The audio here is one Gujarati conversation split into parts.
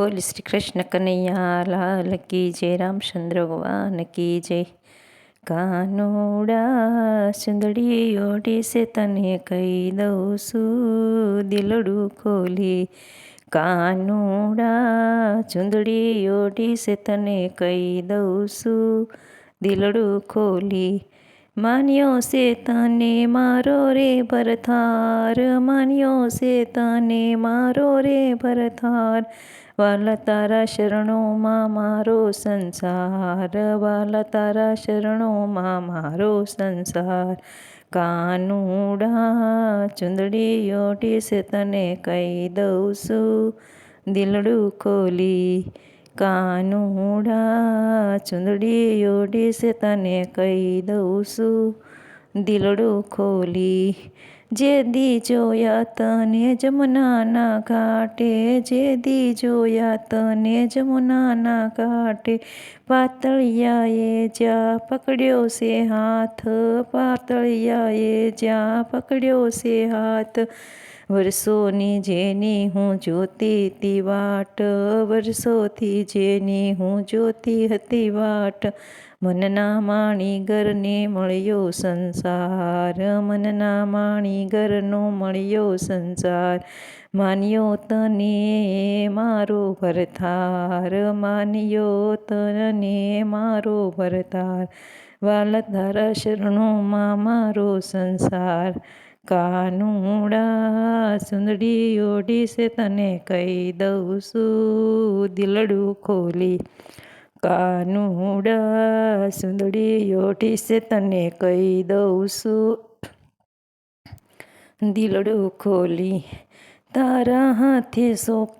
બોલ શ્રી કૃષ્ણ કનૈયા, લાલ કી જય રામચંદ્ર ભગવાન કી જય. કાનુડા સુંદડી ઓઢી છે તને કહી દઉં છું, દિલડું ખોલી. કાનુડા ચુંદડી ઓઢી છે તને કહી દઉં છું, દિલડું ખોલી. માન્યો છે તને મારો રે ભરથાર, માન્યો છે તને મારો રે ભરથાર. વાલા તારા શરણોમાં મારો સંસાર, વાલા તારા શરણોમાં મારો સંસાર. કાનુડા ચુંદડી ઓઢીશ તને કહી દઉં છું, દિલડું ખોલી કાનુડા ચુંદડી છે તને કહી દઉં છું. દિલડું ખોલી જે દી જોયા તને જમુનાના ઘાટે, જે દી જોયા તને જમુનાના ઘાટે, પાતળિયાએ જ્યાં પકડ્યો છે હાથ, પાતળિયાએ જ્યાં પકડ્યો છે હાથ વર્ષોની જેની હું જોતી હતી વાટ વર્ષોથી જેની હું જોતી હતી વાટ, મનના માણીગરને મળ્યો સંસાર, મનના માણીગરનો મળ્યો સંસાર, માન્યો તને મારો ભરથાર માન્યો તને મારો ભરથાર વાલધારા શરણોમાં મારો સંસાર કાનુડા સુંદડી ઓઢી છે તને કહી દઉં છું દિલડું ખોલી કાનુડા સુંદડી ઓઢી છે તને કહી દઉં છું દિલડું ખોલી તારા હાથે સોપ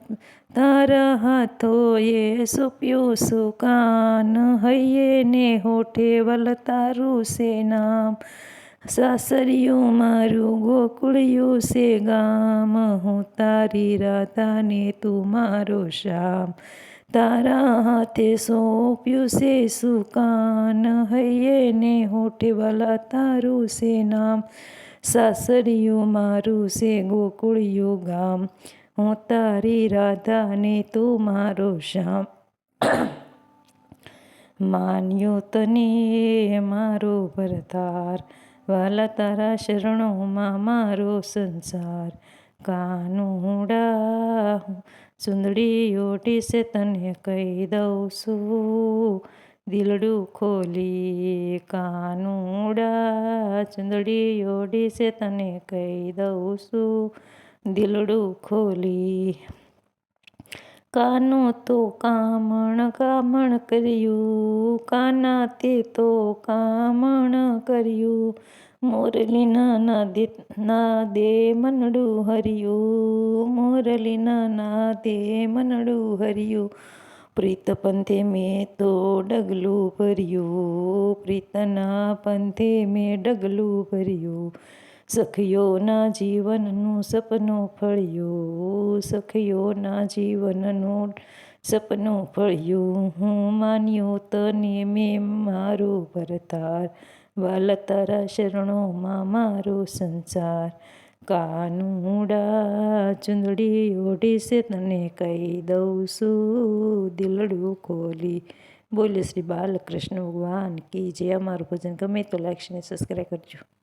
તારા હાથોએ સોપ્યું સુકાન હૈયે ને હોઠે વલ તારું છે નામ સાસરિયું મારું ગોકુળિયું છે ગામ. હું તારી રાધાને તું મારો શ્યામ. તારા હાથે સોંપ્યું છે સુકાન હૈયે ને હોઠેવાલા તારું છે નામ. સાસરિયું મારું છે ગોકુળિયું ગામ. હું તારી રાધા ને તું મારો શ્યામ. માન્યો તને મારો ભરતાર. વાલા તારા શરણોમાં મારો સંસાર કાનુડા સુંદડી ઓઢી છે તને કહી દઉં છું. દિલડું ખોલી કાનુડા. ચુંદડી ઓઢી છે તને કહી દઉં છું. દિલડું ખોલી કાનો તો કામણ કામણ કર્યું. કાના તે તો કામણ કર્યું. મોરલીના નાદે નાદે મનડું હરિયું. મોરલીના નાદે મનડું હર્યું. પ્રીત પંથે મેં તો ડગલું ભર્યું. પ્રીતના પંથે મેં ડગલું ભર્યું. સખીઓના જીવનનું સપનું ફળ્યું સખીઓના જીવનનું સપનું ફળ્યું. હું માન્યો તને મેં મારો ભરતાર, વાલ તારા શરણોમાં મારો સંસાર. કાનુડા ચુંદડી ઓઢીશે તને કહી દઉં છું, દિલડું ખોલી. બોલે શ્રી બાલકૃષ્ણ ભગવાન કી જે અમારું ભજન ગમે તો લાઈક અને સબસ્ક્રાઈબ કરજો.